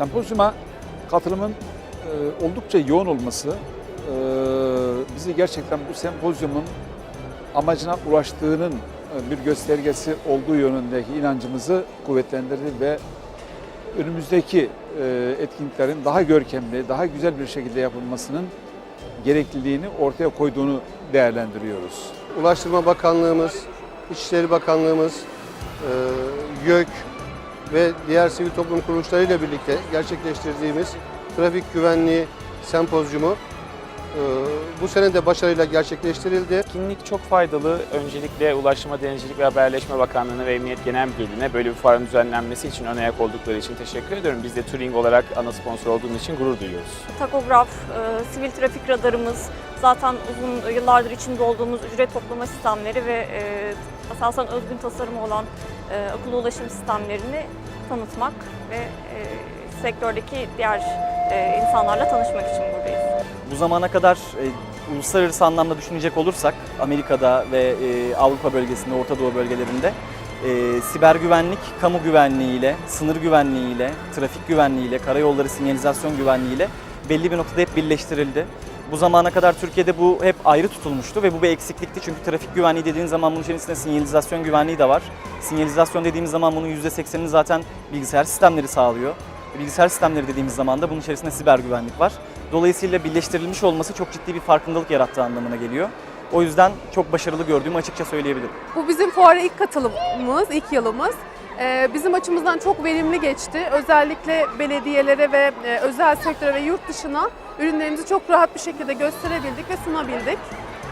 Sempozyuma katılımın e, oldukça yoğun olması e, bizi gerçekten bu sempozyumun amacına ulaştığının e, bir göstergesi olduğu yönündeki inancımızı kuvvetlendirdi ve önümüzdeki e, etkinliklerin daha görkemli, daha güzel bir şekilde yapılmasının gerekliliğini ortaya koyduğunu değerlendiriyoruz. Ulaştırma Bakanlığımız, İçişleri Bakanlığımız, e, YÖK ve diğer sivil toplum kuruluşlarıyla birlikte gerçekleştirdiğimiz trafik güvenliği sempozyumu bu sene de başarıyla gerçekleştirildi. Etkinlik çok faydalı. Öncelikle Ulaştırma, Denizcilik ve Haberleşme Bakanlığı'na ve Emniyet Genel Müdürlüğü'ne böyle bir fuarın düzenlenmesi için ön ayak oldukları için teşekkür ediyorum. Biz de Touring olarak ana sponsor olduğumuz için gurur duyuyoruz. takograf, e, sivil trafik radarımız, zaten uzun yıllardır içinde olduğumuz ücret toplama sistemleri ve e, asasen özgün tasarımı olan e, akıllı ulaşım sistemlerini tanıtmak ve e, sektördeki diğer e, insanlarla tanışmak için buradayız. Bu zamana kadar e, uluslararası anlamda düşünecek olursak Amerika'da ve e, Avrupa bölgesinde, Orta Doğu bölgelerinde e, siber güvenlik, kamu güvenliğiyle, sınır güvenliğiyle, trafik güvenliğiyle, karayolları sinyalizasyon güvenliğiyle belli bir noktada hep birleştirildi. Bu zamana kadar Türkiye'de bu hep ayrı tutulmuştu ve bu bir eksiklikti çünkü trafik güvenliği dediğiniz zaman bunun içerisinde sinyalizasyon güvenliği de var. Sinyalizasyon dediğimiz zaman bunun %80'ini zaten bilgisayar sistemleri sağlıyor. Bilgisayar sistemleri dediğimiz zaman da bunun içerisinde siber güvenlik var. Dolayısıyla birleştirilmiş olması çok ciddi bir farkındalık yarattığı anlamına geliyor. O yüzden çok başarılı gördüğümü açıkça söyleyebilirim. Bu bizim fuara ilk katılımımız, ilk yılımız. Ee, Bizim açımızdan çok verimli geçti. Özellikle belediyelere ve e, özel sektöre ve yurt dışına ürünlerimizi çok rahat bir şekilde gösterebildik ve sunabildik.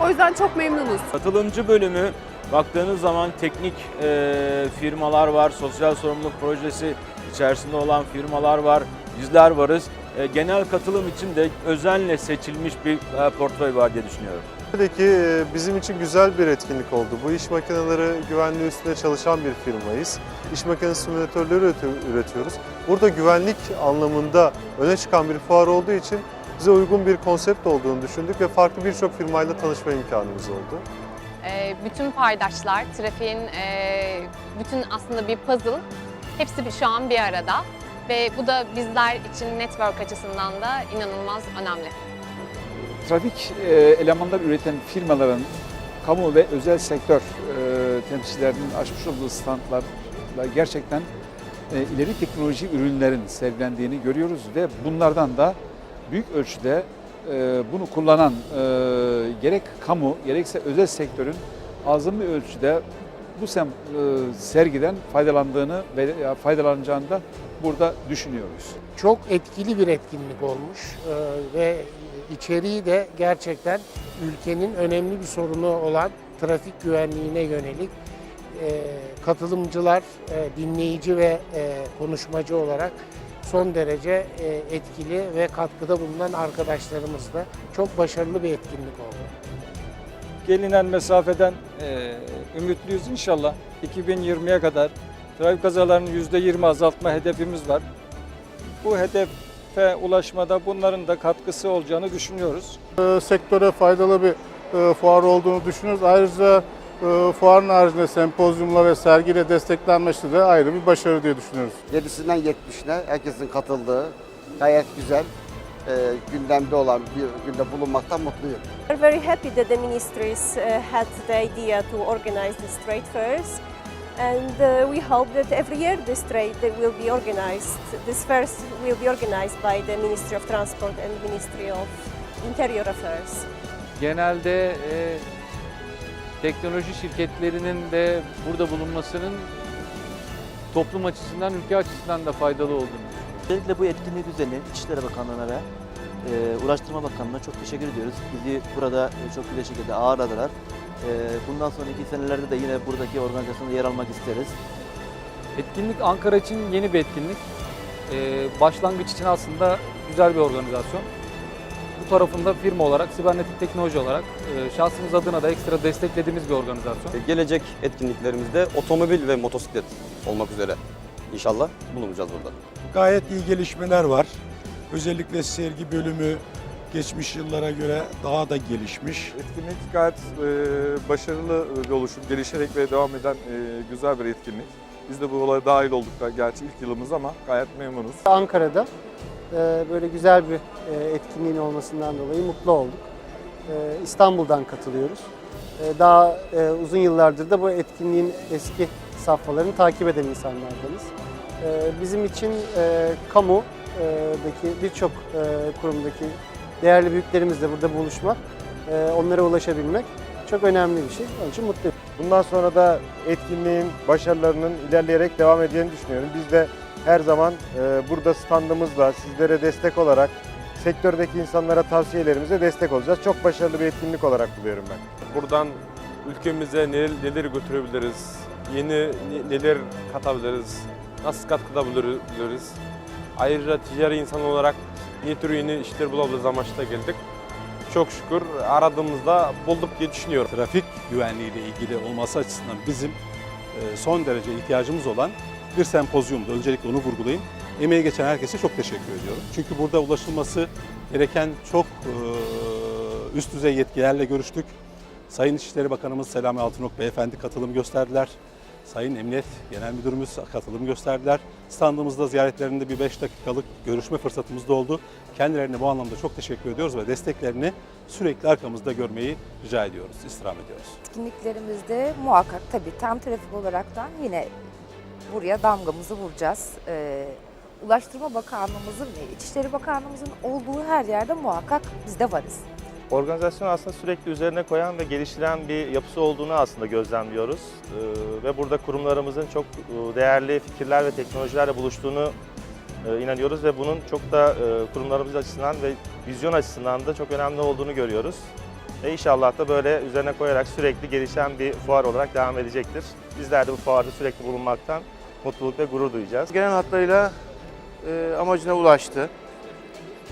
O yüzden çok memnunuz. Katılımcı bölümü baktığınız zaman teknik e, firmalar var, sosyal sorumluluk projesi içerisinde olan firmalar var, bizler varız. E, genel katılım için de özenle seçilmiş bir e, portföy var diye düşünüyorum. Tabii ki e, bizim için güzel bir etkinlik oldu. Bu iş makineleri güvenliği üstüne çalışan bir firmayız. İş makinesi simülatörleri üreti- üretiyoruz. Burada güvenlik anlamında öne çıkan bir fuar olduğu için bize uygun bir konsept olduğunu düşündük ve farklı birçok firmayla tanışma imkanımız oldu. Bütün paydaşlar, trafiğin bütün aslında bir puzzle, hepsi bir- şu an bir arada ve bu da bizler için network açısından da inanılmaz önemli. Trafik e, elemanlar üreten firmaların kamu ve özel sektör e, temsilcilerinin açmış olduğu standlarla gerçekten e, ileri teknoloji ürünlerin sergilendiğini görüyoruz ve bunlardan da büyük ölçüde bunu kullanan gerek kamu gerekse özel sektörün azami ölçüde bu sergiden faydalandığını ve faydalanacağını da burada düşünüyoruz. çok etkili bir etkinlik olmuş Ee, ve içeriği de gerçekten ülkenin önemli bir sorunu olan trafik güvenliğine yönelik Ee, katılımcılar e, dinleyici ve e, konuşmacı olarak son derece e, etkili ve katkıda bulunan arkadaşlarımızla çok başarılı bir etkinlik oldu. gelinen mesafeden e, ümitliyüz inşallah. 2020'ye kadar trafik kazalarını %20 azaltma hedefimiz var. Bu hedefe ulaşmada bunların da katkısı olacağını düşünüyoruz. Ee, sektöre faydalı bir e, fuar olduğunu düşünüyoruz. Ayrıca e, fuarın haricinde sempozyumla ve sergiyle desteklenmesi de ayrı bir başarı diye düşünüyoruz. 7'sinden 70'ine herkesin katıldığı gayet güzel e, gündemde olan bir günde bulunmaktan mutluyum. We're very happy that the ministries uh, had the idea to organize these trade fairs. And uh, we hope that every year this trade will be organized. These fairs will be organized by the Ministry of Transport and Ministry of Interior Affairs. Genelde e, teknoloji şirketlerinin de burada bulunmasının toplum açısından, ülke açısından da faydalı olduğunu Özellikle bu etkinliği düzenleyen İçişleri Bakanlığı'na ve e, Ulaştırma Bakanlığı'na çok teşekkür ediyoruz. Bizi burada e, çok güzel şekilde ağırladılar. E, bundan sonraki senelerde de yine buradaki organizasyonda yer almak isteriz. Etkinlik Ankara için yeni bir etkinlik. E, başlangıç için aslında güzel bir organizasyon. Bu tarafında firma olarak, sibernetik teknoloji olarak e, şahsımız adına da ekstra desteklediğimiz bir organizasyon. Gelecek etkinliklerimizde otomobil ve motosiklet olmak üzere inşallah bulunacağız burada. Gayet iyi gelişmeler var. Özellikle sergi bölümü geçmiş yıllara göre daha da gelişmiş. Etkinlik gayet e, başarılı bir oluşum, gelişerek ve devam eden e, güzel bir etkinlik. Biz de bu olaya dahil olduk da gerçi ilk yılımız ama gayet memnunuz. Ankara'da e, böyle güzel bir e, etkinliğin olmasından dolayı mutlu olduk. E, İstanbul'dan katılıyoruz. E, Daha e, uzun yıllardır da bu etkinliğin eski safhalarını takip eden insanlardanız. E, Bizim için e, kamudaki birçok e, kurumdaki değerli büyüklerimizle burada buluşmak, e, onlara ulaşabilmek çok önemli bir şey. Onun için mutluyum. Bundan sonra da etkinliğin başarılarının ilerleyerek devam edeceğini düşünüyorum. Biz de her zaman e, burada standımızla sizlere destek olarak sektördeki insanlara tavsiyelerimize destek olacağız. Çok başarılı bir etkinlik olarak buluyorum ben. Buradan ülkemize neler, neler götürebiliriz, yeni ne- neler katabiliriz, nasıl katkıda bulunabiliriz. Ayrıca ticari insan olarak ne tür yeni işler bulabiliriz amaçla geldik. Çok şükür aradığımızda bulduk diye düşünüyorum. trafik güvenliği ile ilgili olması açısından bizim e, son derece ihtiyacımız olan bir sempozyumdu. Öncelikle onu vurgulayayım. Emeği geçen herkese çok teşekkür ediyorum. Çünkü burada ulaşılması gereken çok e, üst düzey yetkilerle görüştük. Sayın İçişleri Bakanımız Selami Altınok Beyefendi katılım gösterdiler. Sayın Emniyet Genel Müdürümüz katılım gösterdiler. Standımızda ziyaretlerinde bir 5 dakikalık görüşme fırsatımız da oldu. Kendilerine bu anlamda çok teşekkür ediyoruz ve desteklerini sürekli arkamızda görmeyi rica ediyoruz, istirham ediyoruz. Etkinliklerimizde muhakkak tabii tam trafik olaraktan yine buraya damgamızı vuracağız. Ee, Ulaştırma Bakanlığımızın ve İçişleri Bakanlığımızın olduğu her yerde muhakkak biz de varız. Organizasyon aslında sürekli üzerine koyan ve geliştiren bir yapısı olduğunu aslında gözlemliyoruz. Ee, ve burada kurumlarımızın çok e, değerli fikirler ve teknolojilerle buluştuğunu e, inanıyoruz ve bunun çok da e, kurumlarımız açısından ve vizyon açısından da çok önemli olduğunu görüyoruz. Ve inşallah da böyle üzerine koyarak sürekli gelişen bir fuar olarak devam edecektir. Bizler de bu fuarda sürekli bulunmaktan mutluluk ve gurur duyacağız. Genel hatlarıyla amacına ulaştı.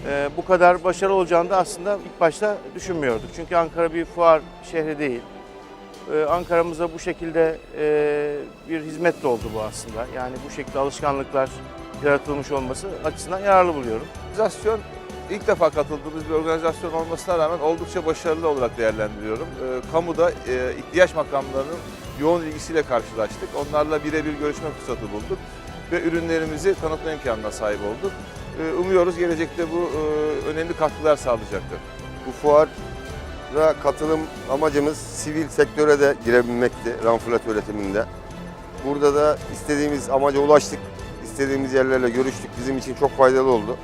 E, bu kadar başarılı olacağını da aslında ilk başta düşünmüyorduk. Çünkü Ankara bir fuar şehri değil. E, Ankara'mıza bu şekilde e, bir hizmet de oldu bu aslında. Yani bu şekilde alışkanlıklar yaratılmış olması açısından yararlı buluyorum. Organizasyon ilk defa katıldığımız bir organizasyon olmasına rağmen oldukça başarılı olarak değerlendiriyorum. Ee, kamuda e, ihtiyaç makamlarının yoğun ilgisiyle karşılaştık. Onlarla birebir görüşme fırsatı bulduk ve ürünlerimizi tanıtma imkanına sahip olduk. Ee, umuyoruz gelecekte bu e, önemli katkılar sağlayacaktır. Bu fuara katılım amacımız sivil sektöre de girebilmekti ramfulat üretiminde. Burada da istediğimiz amaca ulaştık. istediğimiz yerlerle görüştük. Bizim için çok faydalı oldu.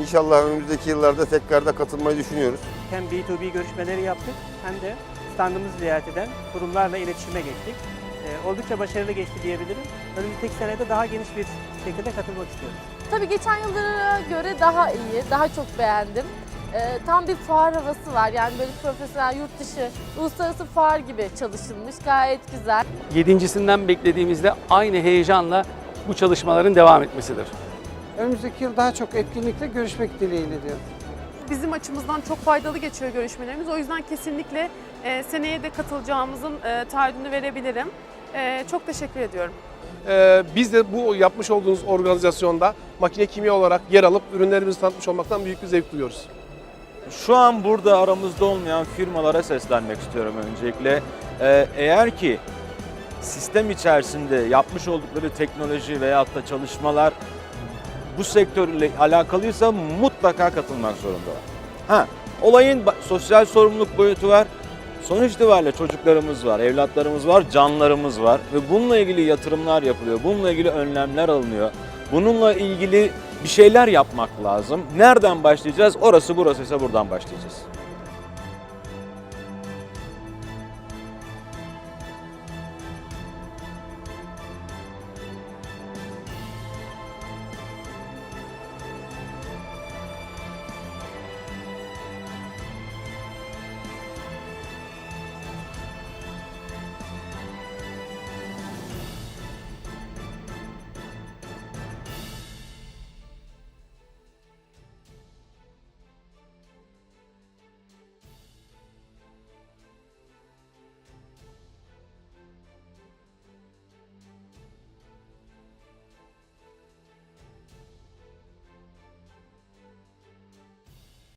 İnşallah önümüzdeki yıllarda tekrar da katılmayı düşünüyoruz. Hem B2B görüşmeleri yaptık hem de standımızı ziyaret eden kurumlarla iletişime geçtik. Ee, oldukça başarılı geçti diyebilirim. Önümüzdeki senede daha geniş bir şekilde katılmak istiyoruz. Tabii geçen yıllara göre daha iyi, daha çok beğendim. Ee, tam bir fuar havası var. Yani böyle profesyonel yurt dışı, uluslararası fuar gibi çalışılmış. Gayet güzel. Yedincisinden beklediğimizde aynı heyecanla bu çalışmaların devam etmesidir. Önümüzdeki yıl daha çok etkinlikle görüşmek dileğiyle diyorum. Bizim açımızdan çok faydalı geçiyor görüşmelerimiz. O yüzden kesinlikle e, seneye de katılacağımızın e, taahhüdünü verebilirim. E, çok teşekkür ediyorum. Ee, biz de bu yapmış olduğunuz organizasyonda makine kimya olarak yer alıp ürünlerimizi tanıtmış olmaktan büyük bir zevk duyuyoruz. Şu an burada aramızda olmayan firmalara seslenmek istiyorum öncelikle. Ee, eğer ki sistem içerisinde yapmış oldukları teknoloji veyahut da çalışmalar bu sektörle alakalıysa mutlaka katılmak zorundalar. Ha, olayın sosyal sorumluluk boyutu var. Sonuç itibariyle çocuklarımız var, evlatlarımız var, canlarımız var ve bununla ilgili yatırımlar yapılıyor. Bununla ilgili önlemler alınıyor. Bununla ilgili bir şeyler yapmak lazım. Nereden başlayacağız? Orası burası ise buradan başlayacağız.